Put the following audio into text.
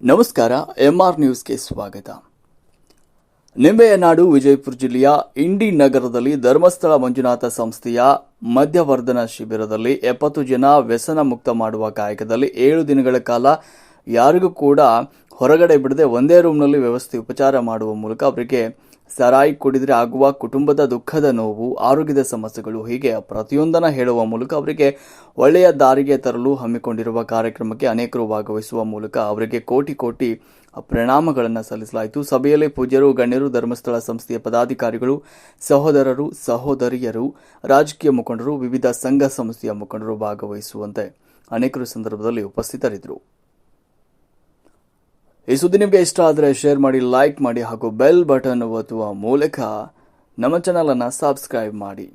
ನಮಸ್ಕಾರ ಎಂಆರ್ ನ್ಯೂಸ್ಗೆ ಸ್ವಾಗತ. ನಿಂಬೆಯ ನಾಡು, ವಿಜಯಪುರ ಜಿಲ್ಲೆಯ ಇಂಡಿ ನಗರದಲ್ಲಿ ಧರ್ಮಸ್ಥಳ ಮಂಜುನಾಥ ಸಂಸ್ಥೆಯ ಮಧ್ಯವರ್ಧನ ಶಿಬಿರದಲ್ಲಿ ಎಪ್ಪತ್ತು ಜನ ವ್ಯಸನ ಮುಕ್ತ ಮಾಡುವ ಕಾಯಕದಲ್ಲಿ ಏಳು ದಿನಗಳ ಕಾಲ ಯಾರಿಗೂ ಕೂಡ ಹೊರಗಡೆ ಬಿಡದೆ ಒಂದೇ ರೂಮ್ನಲ್ಲಿ ವ್ಯವಸ್ಥೆ, ಉಪಚಾರ ಮಾಡುವ ಮೂಲಕ ಅವರಿಗೆ ಸರಾಯಿ ಕುಡಿದ್ರೆ ಆಗುವ ಕುಟುಂಬದ ದುಃಖದ ನೋವು, ಆರೋಗ್ಯದ ಸಮಸ್ಯೆಗಳು ಹೀಗೆ ಪ್ರತಿಯೊಂದನ್ನ ಹೇಳುವ ಮೂಲಕ ಅವರಿಗೆ ಒಳ್ಳೆಯ ದಾರಿಗೆ ತರಲು ಹಮ್ಮಿಕೊಂಡಿರುವ ಕಾರ್ಯಕ್ರಮಕ್ಕೆ ಅನೇಕರು ಭಾಗವಹಿಸುವ ಮೂಲಕ ಅವರಿಗೆ ಕೋಟಿ ಕೋಟಿ ಪ್ರಣಾಮಗಳನ್ನು ಸಲ್ಲಿಸಲಾಯಿತು. ಸಭೆಯಲ್ಲಿ ಪೂಜ್ಯರು, ಗಣ್ಯರು, ಧರ್ಮಸ್ಥಳ ಸಂಸ್ಥೆಯ ಪದಾಧಿಕಾರಿಗಳು, ಸಹೋದರರು, ಸಹೋದರಿಯರು, ರಾಜಕೀಯ ಮುಖಂಡರು, ವಿವಿಧ ಸಂಘ ಸಂಸ್ಥೆಯ ಮುಖಂಡರು ಭಾಗವಹಿಸುವಂತೆ ಅನೇಕರು ಸಂದರ್ಭದಲ್ಲಿ ಉಪಸ್ಥಿತರಿದ್ದರು. ಈ ಸುದ್ದಿ ನಿಮಗೆ ಇಷ್ಟ ಆದರೆ ಶೇರ್ ಮಾಡಿ ಲೈಕ್ ಮಾಡಿ ಹಾಗೂ ಬೆಲ್ ಬಟನ್ ಒತ್ತುವ ಮೂಲಕ ನಮ್ಮ ಚಾನಲನ್ನು ಸಬ್ಸ್ಕ್ರೈಬ್ ಮಾಡಿ.